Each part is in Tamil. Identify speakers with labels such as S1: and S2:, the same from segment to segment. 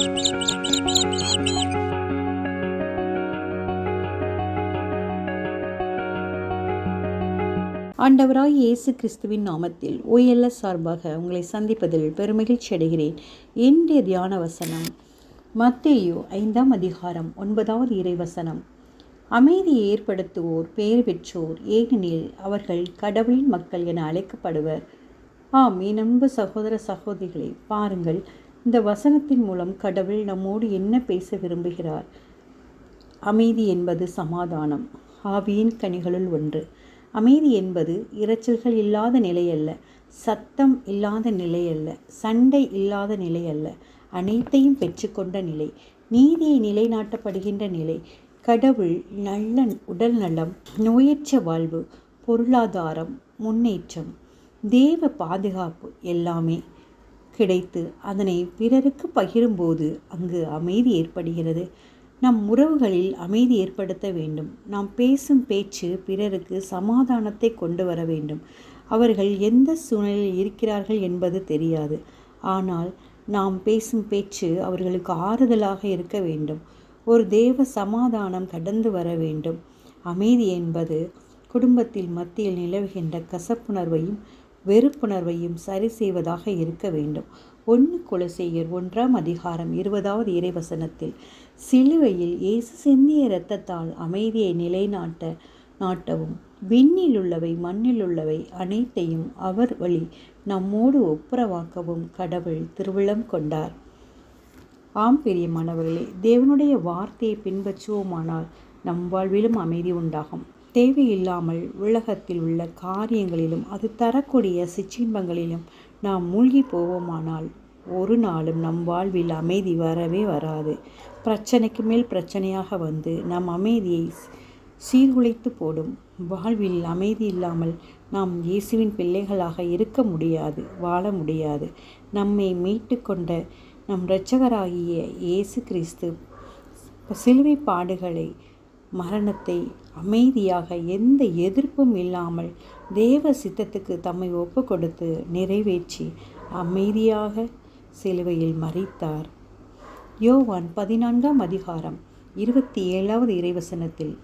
S1: ஆண்டவராய் இயேசு கிறிஸ்துவின் நாமத்தில் ஓஎல்எஸ் சார்பாக உங்களை சந்திப்பதில் பெருமகிழ்ச்சி அடைகிறேன். இன்றைய தியான வசனம் மத்தேயு ஐந்தாம் அதிகாரம் ஒன்பதாவது இறைவசனம். அமைதியை ஏற்படுத்துவோர் பெயர் பெற்றோர் ஏனெனில் அவர்கள் கடவுளின் மக்கள் என அழைக்கப்படுவர். ஆம் என் அன்பு சகோதர சகோதரிகளை பாருங்கள் இந்த வசனத்தின் மூலம் கடவுள் நம்மோடு என்ன பேச விரும்புகிறார்? அமைதி என்பது சமாதானம் ஆவியின் கனிகளுள் ஒன்று. அமைதி என்பது இரைச்சல்கள் இல்லாத நிலை அல்ல சத்தம் இல்லாத நிலை அல்ல சண்டை இல்லாத நிலை அல்ல அனைத்தையும் பெற்றுக்கொண்ட நிலை நீதியை நிலைநாட்டப்படுகின்ற நிலை. கடவுள் நல்ல உடல் நலம் நோயற்ற வாழ்வு பொருளாதாரம் முன்னேற்றம் தேவ பாதுகாப்பு எல்லாமே கிடைத்து அதனை பிறருக்கு பகிரும்போது அங்கு அமைதி ஏற்படுகிறது. நம் உறவுகளில் அமைதி ஏற்படுத்த வேண்டும். நாம் பேசும் பேச்சு பிறருக்கு சமாதானத்தை கொண்டு வர வேண்டும். அவர்கள் எந்த சூழ்நிலையில் இருக்கிறார்கள் என்பது தெரியாது. ஆனால் நாம் பேசும் பேச்சு அவர்களுக்கு ஆறுதலாக இருக்க வேண்டும். ஒரு தேவ சமாதானம் கடந்து வர வேண்டும். அமைதி என்பது குடும்பத்தில் மத்தியில் நிலவுகின்ற கசப்புணர்வையும் வெறுப்புணர்வையும் சரி செய்வதாக இருக்க வேண்டும். ஒன்று குலசேயர் ஒன்றாம் அதிகாரம் இருபதாவது இறைவசனத்தில் சிலுவையில் இயேசு சிந்திய இரத்தத்தால் அமைதியை நிலைநாட்ட நாட்டவும் விண்ணில் உள்ளவை மண்ணில் உள்ளவை அனைத்தையும் அவர் வழி நம்மோடு ஒப்புரவாக்கவும் கடவுள் திருவிழம் கொண்டார். ஆம் பிரியமானவர்களே தேவனுடைய வார்த்தையை பின்பற்றுவோமானால் நம் வாழ்விலும் அமைதி உண்டாகும். தேவையில்லாமல் உலகத்தில் உள்ள காரியங்களிலும் அது தரக்கூடிய சிற்றின்பங்களிலும் நாம் மூழ்கி போவோமானால் ஒரு நாளும் நம் வாழ்வில் அமைதி வரவே வராது. பிரச்சனைக்கு மேல் பிரச்சனையாக வந்து நம் அமைதியை சீர்குலைத்து போடும். வாழ்வில் அமைதி இல்லாமல் நாம் இயேசுவின் பிள்ளைகளாக இருக்க முடியாது வாழ முடியாது. நம்மை மீட்டு கொண்ட நம் இரட்சகராகிய இயேசு கிறிஸ்து சிலுவை பாடுகளை மரணத்தை அமைதியாக எந்த எதிர்ப்பும் இல்லாமல் தேவ சித்தத்துக்கு தம்மை ஒப்பு கொடுத்து நிறைவேற்றி அமைதியாக சிலுவையில் மறித்தார் யோவான் பதினான்காம் அதிகாரம் இருபத்தி ஏழாவது இறைவசனத்தில்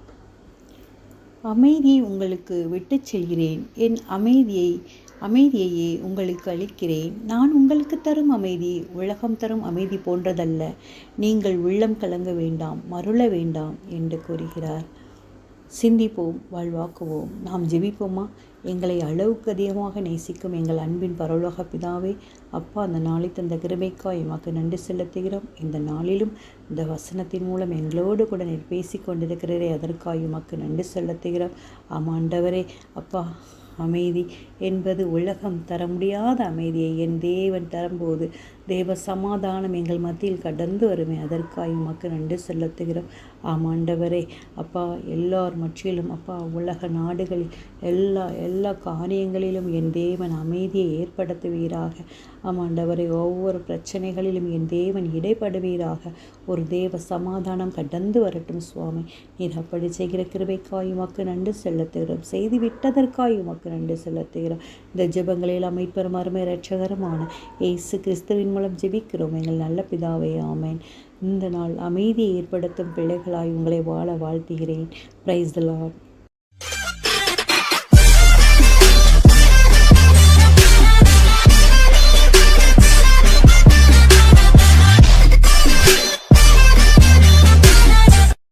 S1: அமைதியை உங்களுக்கு விட்டுச் செல்கிறேன். என் அமைதியை அமைதியையே உங்களுக்கு அளிக்கிறேன். நான் உங்களுக்கு தரும் அமைதி உலகம் தரும் அமைதி போன்றதல்ல. நீங்கள் உள்ளம் கலங்க வேண்டாம் மருள வேண்டாம் என்று கூறுகிறார். சிந்திப்போம் வாழ்வாக்குவோம். நாம் ஜெபிப்போமா? எங்களை அளவுக்கு அதிகமாக நேசிக்கும் எங்கள் அன்பின் பரலோக பிதாவே அப்பா அந்த நாளை தந்த கிருபைக்காய் எமக்கு நன்றி செலுத்துகிறோம். இந்த நாளிலும் இந்த வசனத்தின் மூலம் எங்களோடு கூட நீர் பேசி கொண்டிருக்கிறதே அதற்காய் எமக்கு நன்றி செலுத்துகிறோம். ஆமாண்டவரே அப்பா. அமைதி என்பது உலகம் தர முடியாத அமைதியை என் தேவன் தரும்போது தேவ சமாதானம் எங்கள் மத்தியில் கடந்து வருமே. அதற்காக உமக்கு நன்றி செலுத்துகிறோம். ஆமாண்டவரே அப்பா எல்லார் மற்றிலும் அப்பா உலக நாடுகளில் எல்லா எல்லா காரியங்களிலும் என் தேவன் அமைதியை ஏற்படுத்துவீராக. ஆமாண்டவரை ஒவ்வொரு பிரச்சனைகளிலும் என் தேவன் இடைப்படுவீராக. ஒரு தேவ சமாதானம் கடந்து வரட்டும் சுவாமி. நீர் அப்படி செய்கிற கிருபைக்காய் உமக்கு நன்றி செலுத்துகிறோம். செய்து விட்டதற்காய் உமக்கு நன்றி செலுத்துகிறோம். இந்த ஜெபங்களில் அமைப்பெறும் அருமை இரட்சகரமான இயேசு கிறிஸ்துவின் மூலம் ஜெபிக்கிறோம். எங்கள் நல்ல பிதாவே ஆமேன். இந்த நாள் அமைதியை ஏற்படுத்தும் பிள்ளைகளாய் உங்களை வாழ வாழ்த்துகிறேன். Praise the Lord